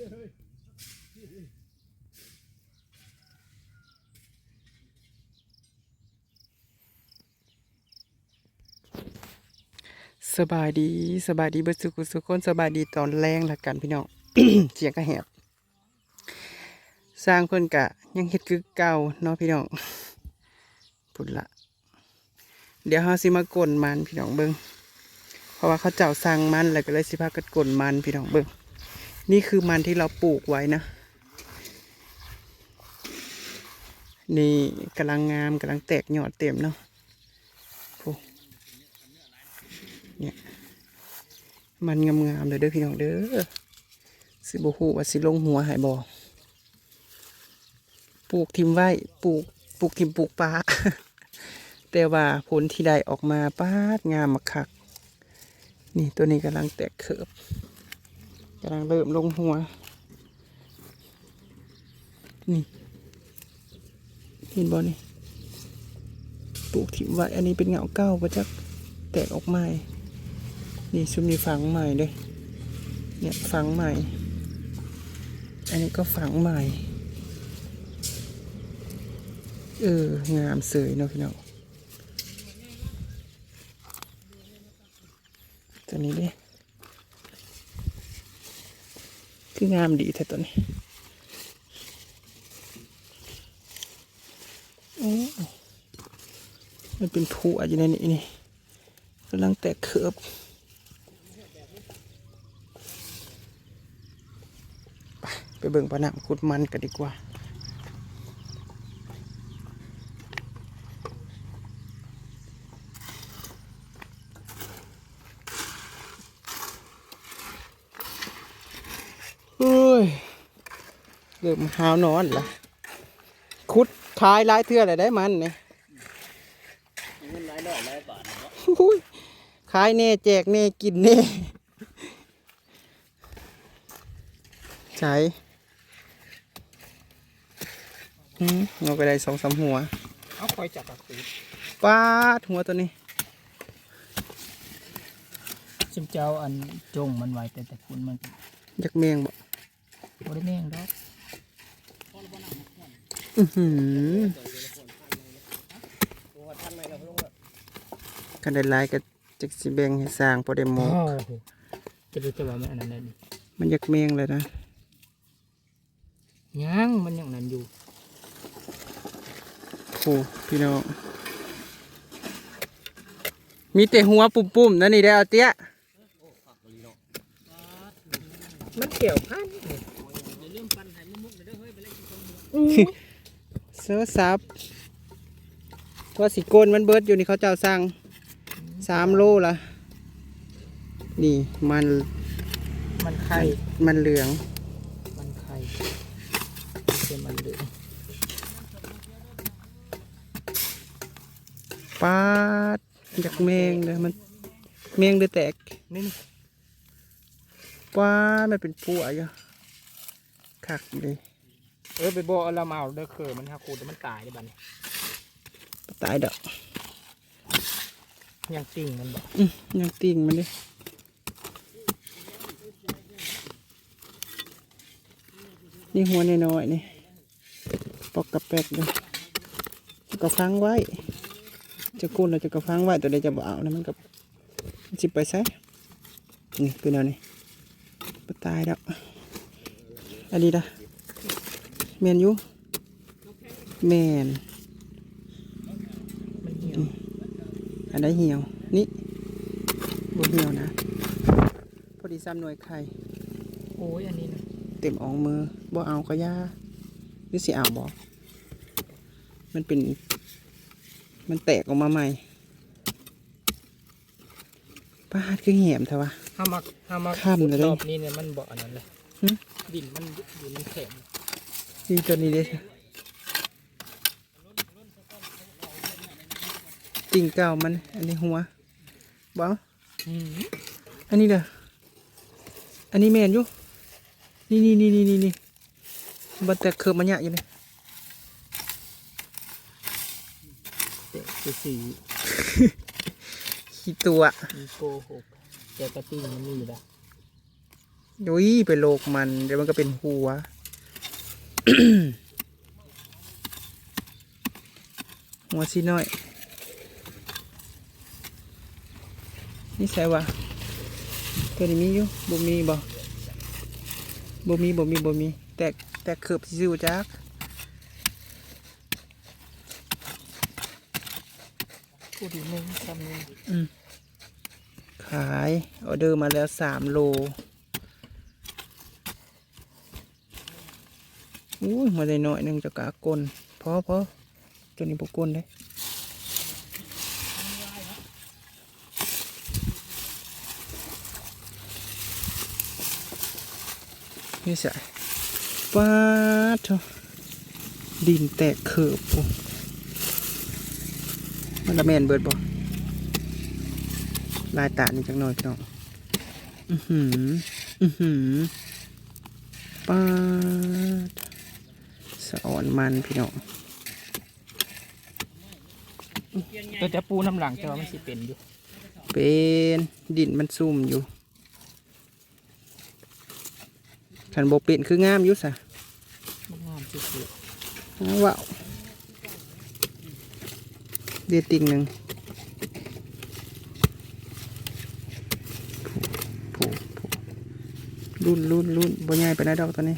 สบายดีสบายดีเบิดสุขุสุขคนสบายดีตอนแรงละกันพี่น้อง เสียงก็แหบสร้างเพิ่นกะ ยังเฮ็ดคือเก่าเนาะพี่น้องพุ่นละเดี๋ยวเฮาสิมากลนมันพี่น้องเบิ่งเพราะว่าเขาเจ้าสร้างมันแล้วก็เลยสิพากันกลนมันพี่น้องเบิ่ง นี่คือมันที่เราปลูกไว้นะ นี่กำลังงามกำลังแตกยอดเต็มเนาะโอ้เนี่ยมันงามๆเลยเด้อพี่น้องเด้อสิบหูว่าสิลงหัวหายบอปลูกทิมไว้ปลูกปลูกทิมปลูกปลาแต่ว่าผลที่ได้ออกมาป้าดงามมาคัก นี่ตัวนี้กำลังแตกเขิบ กำลังเริ่มลงหัว นี่เห็นบอนี่ปลูกทิมไว้ อันนี้เป็นเหงาเก้าประจักแตกออกใหม่ นี่ชุมนี้ฝังใหม่เลยเนี่ยฝังใหม่ อันนี้ก็ฝังใหม่ เออ งามเสยเนาะพี่น้องตัวนี้ดิ คืองามดีแท้ตัวนี้โอ้มันเป็นผัวอยู่ในนี้นี่กำลังแตกเขือบไปเบิ่งปะนามขุดมันกันดีกว่า เฮ้ย เริ่มหาวนอนละขุดขายหลายเทื่อเลยได้มันเนี่ยเงินหลายร้อยหลายบาทเนาะอุ้ยขายเน่แจกเน่กินเน่ใช่อืมเราก็ได้สองสามหัว เอาคอยจับกระตือปาดหัวตัวนี้ชิมเจ้าอันจงมันไว้แต่แต่คุณมันยักเมียงบ่บ่ได้แม่งดอก อื้อหือกันได้หลายก็จักสิแบ่งให้สร้างพอได้หมกจะดูจะว่ามันอันนั้นได้ดิมันยักเมียงเลยนะยังมันยังนั้นอยู่โอ้พี่น้องมีแต่หัวปุ่มๆนั่นนี่ได้อเอาเตี้ยมันเกี่ยวพันเสื้อซับว่าสิโกนมันเบิดอยู่นี่เขาเจ้าสั่งสามโลละนี่มันมันไข่ มันเหลือง มันไข่เป็นมันเหลืองปาดจากเมงเลยมันเมงเลยแตกนี่นี่ปาดมันเป็นผัวอยู่คักเลย เออไปบอกเอาละเมาเด้อเคยมันหักคูดมันตายได้บัดนี้ตายดอกยังติ่งมันบ่อื้อยังติ่งมันดินี่หัวน้อยๆนี่ปอกกระแปกเลยก็ฟังไว้ จะกุ้นเราจะกระฟังไว้ตัวใดจะบ่เอานะมันกับจิบไปซะนี่คือแนวนี้ปตายแล้วอันนี้ละ แมนอยูแมนมันเหี่ยวอันใดเหี่ยว นี่บ่เหี่ยวนะ พอดีซ้ำหน่วยไข่โอ้ยอันนี้นะเต็มอองมือบ่เอาก็ยาหรือสิเอาบ่มันเป็น มันแตกออกมาใหม่ป้าดคือเหี่ยมเถอะวะห้ามักห้ามักข้ามเลยเด้รออบนี้เนี่ยมันบ่อันนั้นเลยหึดินมันดินมันแข็ง นี่ตัวนี้เด้ติ่งเก่ามัน อันนี้หัวบ่เอาอืมอันนี้เด้ออันนี้แมนอยู่ นี่นี่นี่นี่นี่นี่บันแต่เคิร์มันยะอยู่นี่เตะสีสีขี้ตัวมีโกหกแต่กระติ้งมันมีอยู่แล้วยุยไปโลกมันเดี๋ยวมันก็เป็นหัว หัวสิน้อย นี่ใส่วะตัวนี้มีอยู่บ่มีบ่บ่มีบ่มีบ่มี แต่แต่เขือบซิวจักพูดอีกหนึ่งคำหนึ่งอืมขายออเดอร์มาแล้วสามโล อุ้ยมาได้หน่อยนึงจะกากลนพอพอตัวนี้บกลนเลยนี่ใส่ป้าดดินแตกเขือบปุ๊มันละแมนเบิดบ่ลายตานี่จังหน่อยพี่น้อง อือหือ อือหือปาด สะอ่อนมันพี่น้องตัวจะปูน้ำหลังแต่ว่ามันสิเป็นอยู่ เป็นดินมันซุ่มอยู่ขันโบเป็นคืองามอยู่สะมันงามสุดอ้าวว้าวเดียวติ่งหนึ่งผูผูผูรุ่นรุ่นรุ่นบ่ใหญ่ไปได้ดอกตัวนี้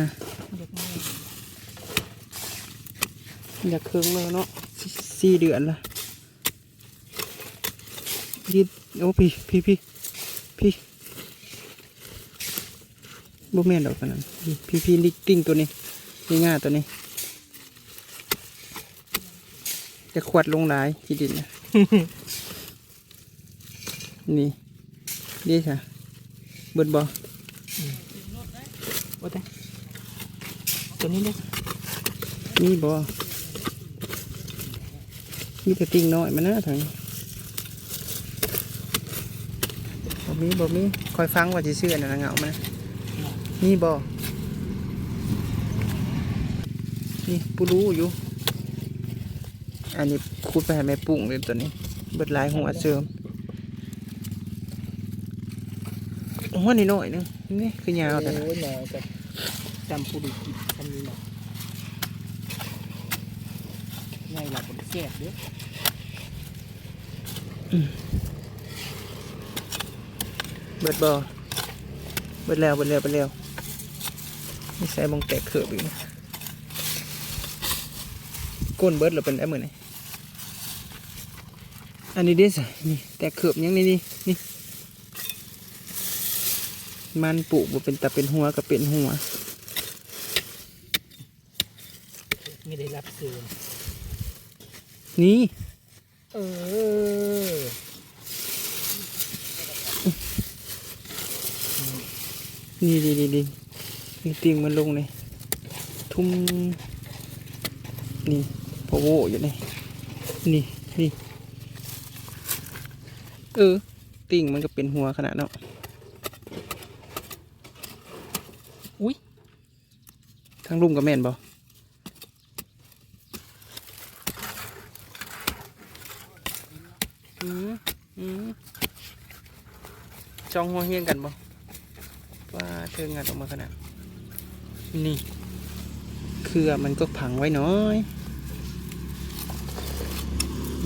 นะ ๆเด็กน้อย อยากเครื่องเลยเนาะสสี่เดือนละรีบโอ้พี่พี่พี่พี่บ่แม่นดอกกันนั้นพี่พี่พี่ลิกติ้งตัวนี้นี่ง่าตัวนี้ จะขวดลงหลายที่ดินนะนี่นี่ค่ะเบิดบ่ว่าแต่ตัวนี้เนี่ยมีบ่ มีแต่ติ้งน้อยมันนะถังบ่มีบ่มีคอยฟังว่าสิชื่อนะเงามามีบ่นี่ปูรู้อยู่ อันนี้คูดไปให้แม่ปุ้งเลยตัวนี้ เบิดหลายหัวเสริมหัวนี่น้อยนึงนี่คือยาวแต่ยาวแต่จำปูดิกิคำนี้หน่อยไงล่ะผม แซ่บเด้อเบิดบ่เบิดแล้วเบิดแล้วเบิดแล้วนี่ใส่บงแตกเขือบอีกนะก้นเบิดหรือเป็นไอ้มือไหนอันนี้เด้สะนี่แตกเขือบยังนี่นี่นี่มันปลูกบ่เป็นตาเป็นหัวกับเป็นหัว ไม่ได้รับซื้อนี่ เออ นี่ดีดีดีนี่ติ่งมันลงเลยทุ่มนี่พอโวอยู่นี่นี่นี่เออ ติ่งมันก็เป็นหัวขนาดเนาะอุ้ยทั้งรุ่มกับแม่นบ่อืมอืม จองหัวเฮียงกันบ่ว่าเชิงงานออกมาขนาดนี่ เครือมันก็ผังไว้น้อย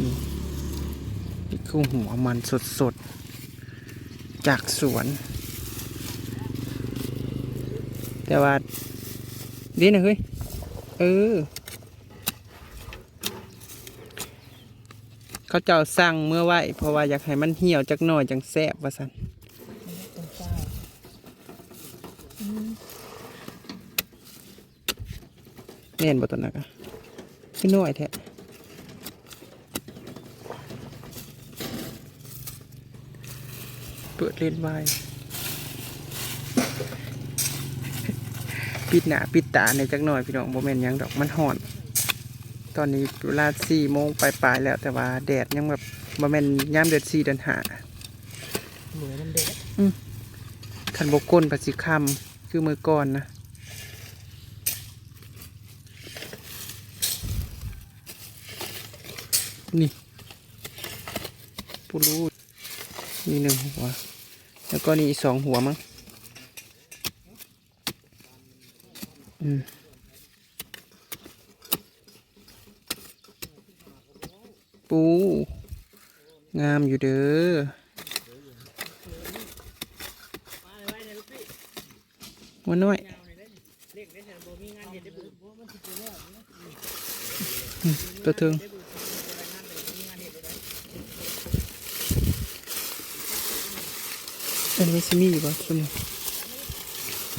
นี่นี่คือหัวมันสดๆ จากสวน แต่ว่าดีนะเฮ้ย เออ เขาเจ้าสั่งเมื่อไหวเพราะว่าอยากให้มันเหี่ยวจักหน่อยจังแซบว่าสัน ต้นเจ้า แน่นบ่ตัวนักอะขึ้นน้อยแท้เปิดเล่นไว้ปิดหน้าปิดตาในจักหน่อยพี่น้องโมเมนหยังดอกมันห่อน ตอนนี้เวลาสี่โมงปลายๆแล้วแต่ว่าแดดยังแบบโมเมนย่ามเดือนสี่เดือนห้าเหมือนมันเด็กคันบกก้นปัสิคำคือมือก่อนนะ นี่ปูรูนี่หนึ่งหัว แล้วก็นี่อีกสองหัวมั้งอืมปู งามอยู่เด้อหัวน้อยตัวเทิง อันนี้ซิมีอยู่ปะซุ่มนี่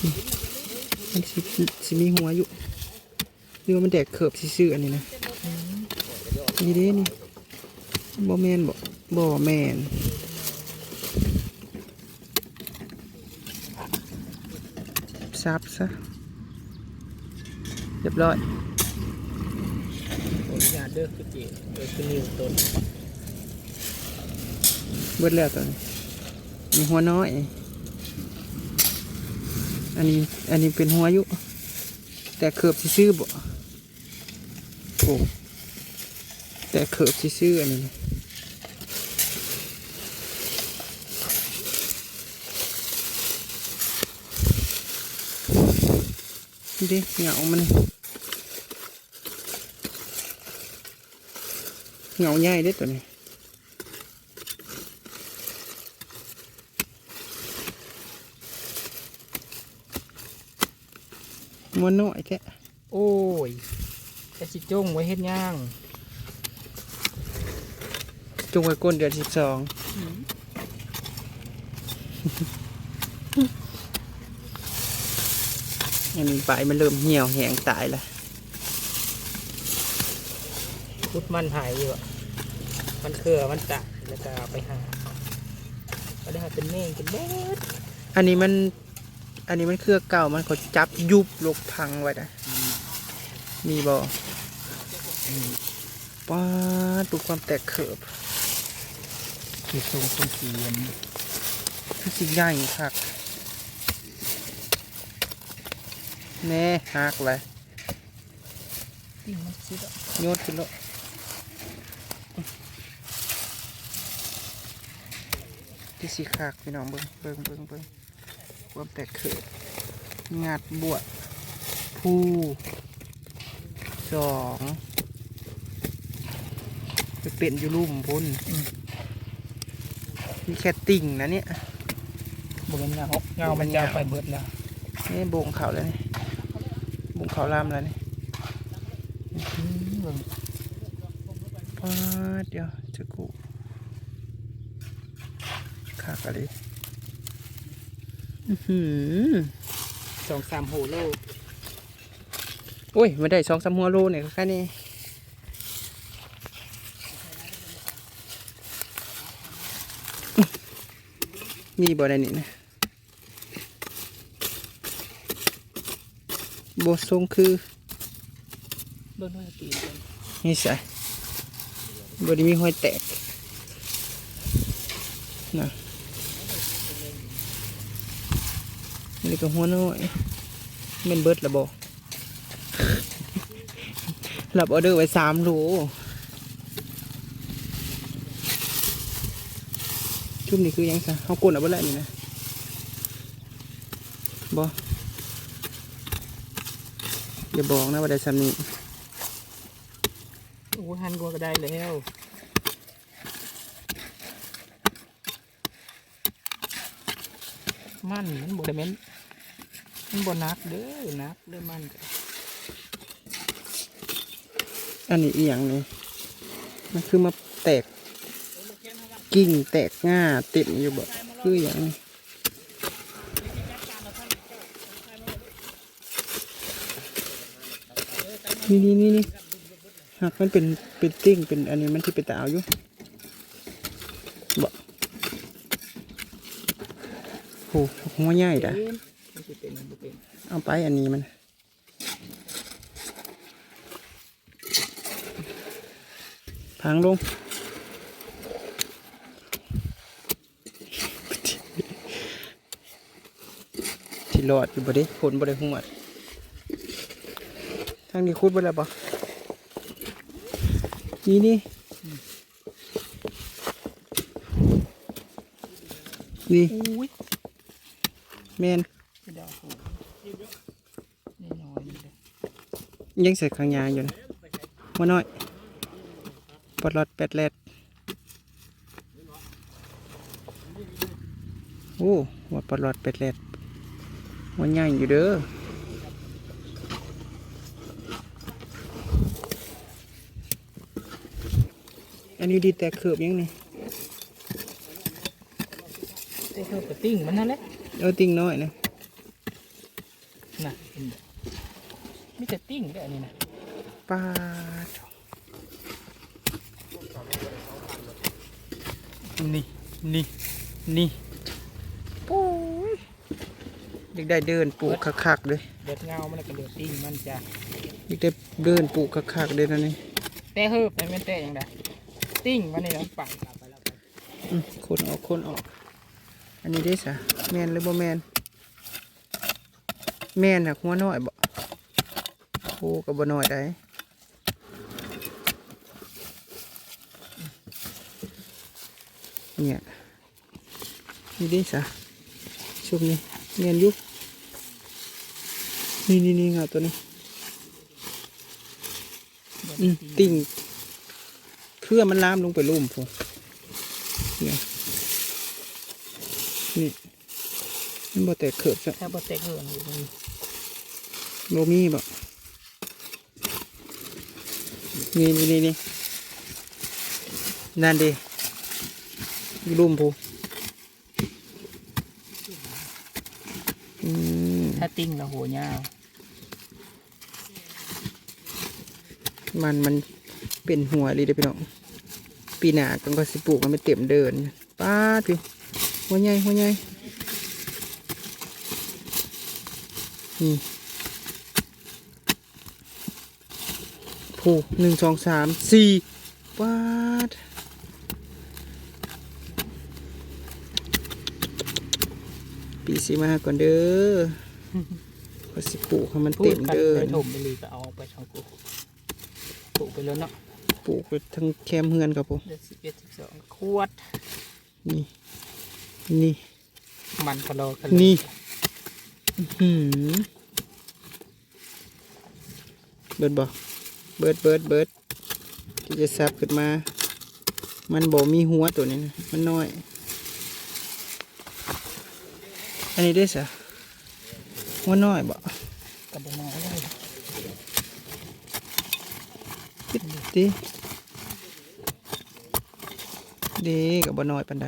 นี่มันสิซิมีหัวอยู่นี่ว่ามันแดกเขิบซื่อๆอันนี้นะนี่เด้นี่บ่แมนบ่บ่แมนซับซะเรียบร้อยขออนุญาตเด้อคือเจเออคือนิ้วต้นเบิดแล้วตอนนี้ มีหัวน้อย อันนี้อันนี้เป็นหัวยู่แต่เขือบซื่อๆบ่โอ้แต่เขือบซื่อๆอันนี้นะนี่ดิเหงามันเหงาใหญ่เด้ตัวนี้ มันน้อยแค่โอ้ยจะสิจงไว้เฮ็ดย่างจงไว้ก้นเดือนสิบสองอันนี้ใบมันเริ่มเหี่ยวแหงตายแล้วพุดมันหายอยู่อะมันเครือมันตัดแล้วก็เอาไปหาก็ได้หาเป็นเม่งเป็นเบ็ดอันนี้มัน อันนี้มันเครือเก่ามันเขาจับยุบลกพังไว้ได้มีบอป้าดดูความแตกเขิบคือทรงทรงเสียนคือสิใหญ่คักแน่หักเลยติ้งมันชิดอะโยดขึ้นแล้วที่สีขากพี่น้องเบิ้งเบิ้งเบิ้งเบิ้งค วามแตกเขิบงัดบวชผู้สองไปเป็นอยู่ลุ่มพุ่นมีแค่ติ่งนะเนี่ยบนเงาเงามันจะเอาไปเบิดแล้วนี่โบงเขาแล้วนี่โบงเขาลามแล้วนี่อืมเบิ่งปาดเดี๋ยวจะกูขากอะไรอือหือ สองสามโหโลโอ้ยมาได้สองสามหัวโลเนี่ยแค่นี้มีบ่ได้นี่นะบททรงคือเบิ่งด้วยตีนกันนี่ใส่บไดีมีห้อยแตกนะ นี่ก็หัวน้อยแมันเบิดละบรับออเดอร์ไว้สามโลชุบนี่คือยังซะเขากดเอาไปแล้วนี่นะบออย่าบอกนะว่าได้สามนี้โอ้หันกวก็ได้แล้วมันมันบ่ได้แม่น มันบ่นักเด้อนักเด้อมันก็อันนี้อีหยังนี่มันคือมาแตก กิ่งแตกง่าเต็มอยู่บ่คืออหย่างนี้นี่นี่นี่นี่หากมันเป็นเป็นติ้งเป็นอันนี้มันที่เป็นตาเอาอยู่บ่โหหัวใหญ่ด่ะ เป็นมันสิเป็นมันบ่เป็นเอาไปอันนี้มันพังลงที่รอดอยู่บ่ได้ผลบ่ได้หัวดทางนี้คุดบ่แล้วบ่นี่นี่นี่อุ้ยแมน ที่ดาวผูนี่น้อยเลย ยังใส่ข้างยางอยู่นะมาน้อยปลดลอดแปดแลดโอ้ว่าปลดลอดแปดแลดมันใหญ่อยู่เด้ออันนี้ดีแต่เขือบยังนี่เต้เพิ่มกระติ้งมันนั่นแหละเอาติ่งน้อยนะน่ะเห็นบ่ มีแต่ติ้งได้อันนี้นะปาดนี่นี่นี่โอ้ยอยากได้เดินปลูกคักๆเลยเดือดเงามันแล้วก็เดือดติ้งมันจะอยากได้เดินปลูกคักๆเลยนะนี่เต้เฮิบแต่ไม่เต้ยังไงติ้งมันนี่มันปั่นอืมคนออกคนออก อันนี้ได้สะแมนหรือบ่แมนแมนหักหัวน้อยบ่ โอ้กับบ่น้อยได้เนี่ยนี่ได้สะชุบนี่แมนอยุนี่นี่นี่เงาตัวนี้อืมติ่งเครือมันลามลงไปลุ่มพอเนี่ยนี่มันบ่แตกเขิบซะถ้าบ่เต้เฮิบอยู่นี่โลมีบ่ นี่นี่นี่นี่นั่นดิอยู่ลุ่มพูอืมถ้าติ้งแล้วหัวยาวมันมันเป็นหัวเลยเด้อพี่น้องปีหน้าก็ก็สิปลูกมันไม่เต็มเดินป้าดพี่หัวใหญ่หัวใหญ่นี่ ผูหนึ่งสองสามสี่ป้าดปีสีมาก่อนเด้อก็สิปลูกให้มันพูเต็ดมกันเดิไปนถมไปเลยก็เอาไปช่องกูปลูกไปแล้วเนาะปลูกไปทั้งแคมเฮือนครับผมเดือนสิบเอ็ดสิบสองขวด นี่ นี่ มันกะโลกะนี่หืมเบิดบ่ เบิดเบิดเบิดที่จะซับขึ้นมา มันบ่มีหัวตัวนี้นะมันน้อย อันนี้ได้สะหัวน้อยบ่กระบอกน้อยเลยปิดดิเดีกับบ่น้อยปันใด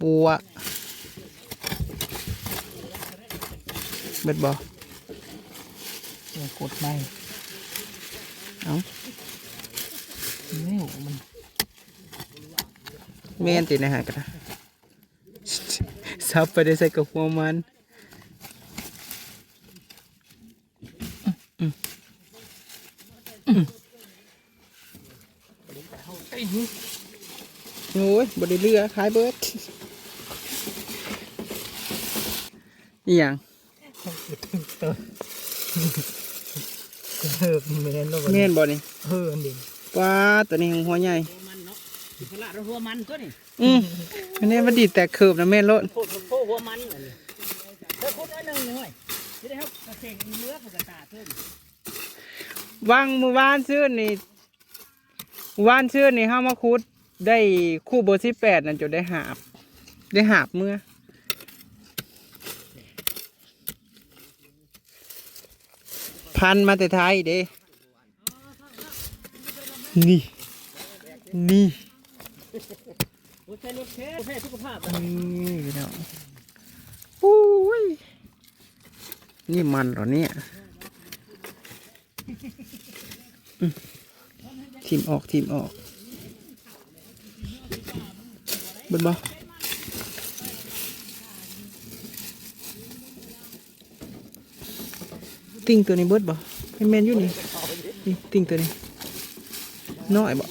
ปัวเบิดบ่เดี๋ยว กดไม่เอ้านิ้วมันแม่นตินะฮะกันนะซับไปได้ใส่กับหัวมันโอ้ยบไดเรือขายเบิร์ดนี่ยังตัว เฮิบแมนแล้วแม่นบ่นี่เฮิบดิปลาตัวนี้หัวใหญ่มันเนาะสิพละเราหัวมันตัวนี่อืมอันนี้มันดีดแต่เคิบนะแม่นโลดโคตรโคหัวมันอันนี้เธอคุดไว้หนึ่งหน่อยจะได้ครับกระเสงเนื้อผูกกระตาเพิ่มวังมือวานซื้อนี่วานซื้อนี่ห้ามาคุดได้คู่เบอร์ที่แปดนั่นจะได้หาบ ได้หาบเมื่อ พันมาแต่ไทยเด้นี่ นี่อ้ใช้รถแท้แท้สุขภาพนี่พี่น้องอุ้ยนี่มันเหรอเนี่ยทีมออกทีมออกเบิดบ่ ติ่งตัวนี้เบิดบ่ให้แมนอยู่นี่นี่ติ่งตัวนี้น้อยบ่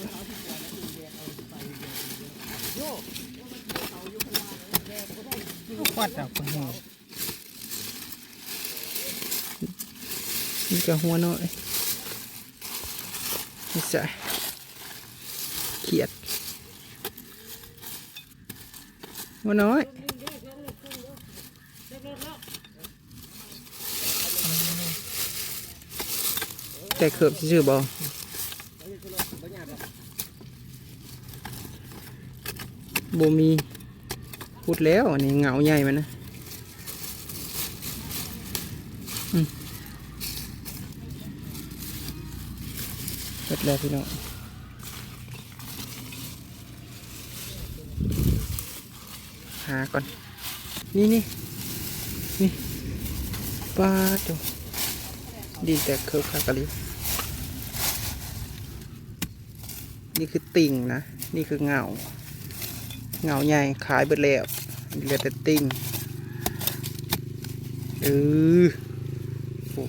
ควัดเอาคนหัวนี่ก็หัวน้อยนี่ใส่เขียดหัวน้อย แต่เขิบชื่อบอโบมีพูดแล้วอันนี้เหงาใหญ่มันนะเสร็จแล้วพี่น้องหาก่อน นี่นี่นี่ปลาตัวดินแต่เคิร์ฟคากะลิ นี่คือติ่งนะ นี่คือเงา เงาใหญ่ขายเบิดแล้วเหลือแต่ติ่งเออโอ้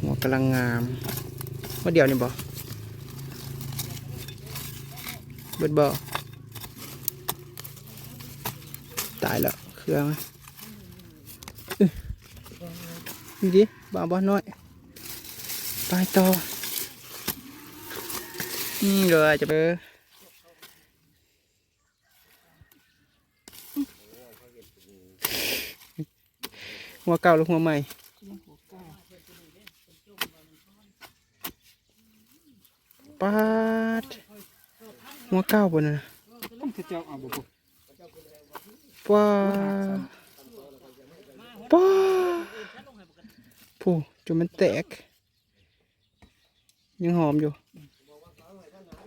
หัวกำลังงามว่าเดียวนี่บอเบิดบอตายแล้วเครื่องอื้อนี่ดิบาบอน้อย ไปต่อ นี่เลยจะไปหัวเก่าหรือหัวใหม่ปาดหัวเก่าบนน่ะต้องเจ้าเอาบุกป้าป้าผู้จนมันแตก ยังหอมอยู่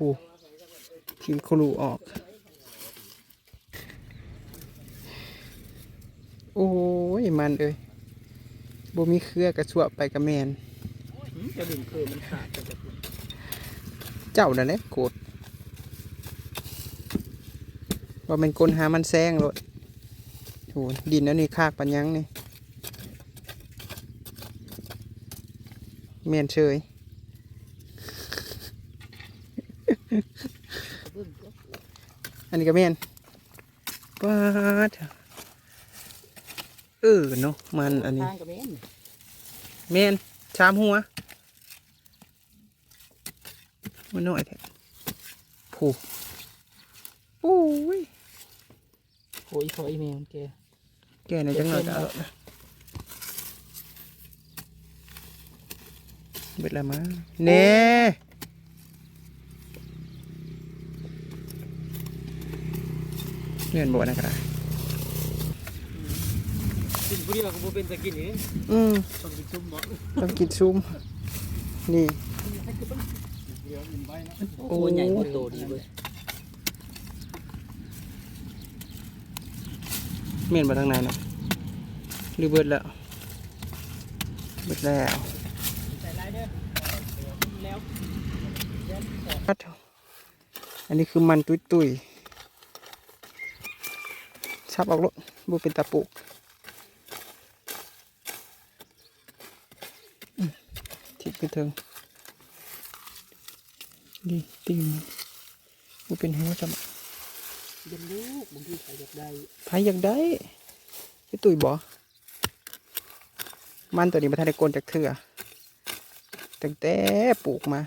ผู้ทีมครูออก โอ้ยมันเอ้ยบ่มีเครือกระชวไปกระแมนจะดึงคือมันขาดจะเจ้านั่นแหละโกรธว่าเป็นกลหามันแซงรถโหดินแล้วนี่คากปัญญังนี่เมียนเชย อันนี้ก็เมียนป้าดเออเนาะมันอันนี้ทางกับเมนเมนชามหัวมันน้อยแท้ผูโอ้ยโอ้ยขออีเมลแกแกในอยจังหน่อยก็เอาละเบิดละมาเน่ เงินบ่นะกระดาษกินผู้เดียวก็บ่เป็นจะกินนี่อืมต้องกินซุ่มบ่ต้องกินซุ่มนี่โอ้ใหญ่กว่าโตดีเว้ยเมียนมาทางไหนเนาะหรือเบิดแล้วเบิดแล้วใส่ลายเด้อแล้วปัดอันนี้คือมันตุยตุย ชับออกรถบูเป็นตะปุกอืมทิศไปเถิงดีติ่งบูเป็นหัวจับเย็นลูกบางทีใครอยากได้ใครอยากได้ไอ้ตุยบ่มันตัวนี้มาทันได้โกนจากเถื่อตั้งแต่ปลูกมา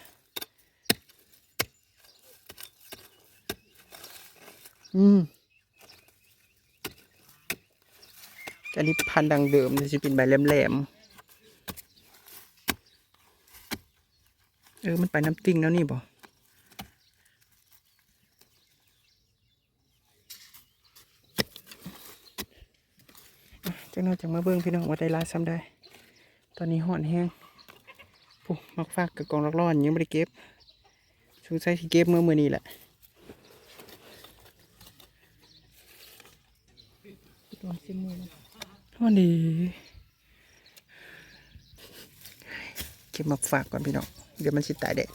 อืม อันนี้พันดังเดิมจะเป็นใบแหลมๆ เออ มันไปน้ำติ้งแล้วนี่บ่อะจังน้อยจังมาเบิ่งพี่น้องว่าได้ลายซ้ำได้ ตอนนี้ห่อนแห้งปุ๊มักฟากกับกองลักร้อนยังไม่ได้เก็บสงสัยที่เก็บเมื่อมือนี้แหละตัวซิมมือนะ วันนี้เก็บมาฝากก่อนพี่น้อง เดี๋ยวมันสิตายแดด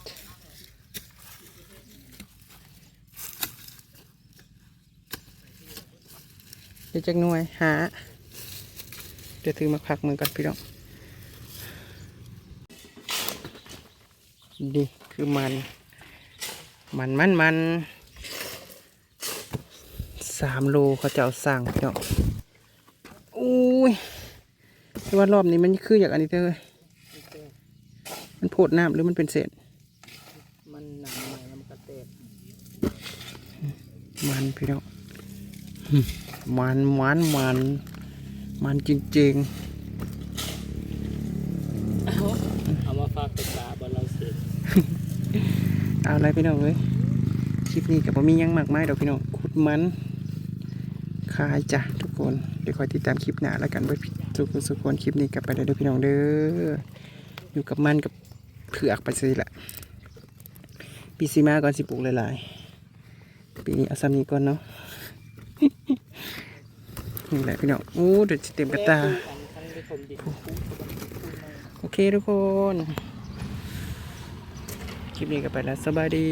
เดี๋ยวจักหน่วยหา เดี๋ยวถือมาพักมือก่อนพี่น้อง ดีคือมัน มันมันมันสามโลเขาจะเอาสั่งพี่น้อง แต่ว่ารอบนี้มันคืออย่างอันนี้เลยมันโพดน้ำหรือมันเป็นเศษ มันหนาใหม่แล้วมันก็แตกมันพี่น้องมันมันมันมันจริงเอามาฝากติดตาบอลเราเสร็จๆเอาอะไรพี่น้องเอ้ยคลิปนี้กับผมมีหยังมากมายดอกพี่น้องขุดมันขายจ้ะทุกคน เดี๋ยวคอยติดตามคลิปหน้าแล้วกันเว้ย ทุกคนทุกคนคลิปนี้กลับไปเด้อเด้อพี่น้องเด้ออยู่กับมันกับเผือกไปสิละปีซีมาก่อนสิปลูกหลายๆปีนี้เอาซ้ำนี้ก่อนเนาะนี่แหละพี่น้องอู้เดี๋ยวจะเต็มกระตาอันทั้งได้ชมดินคู่กับคู่มาโอเคทุกคน คลิปนี้ก็ไปแล้วสบายดี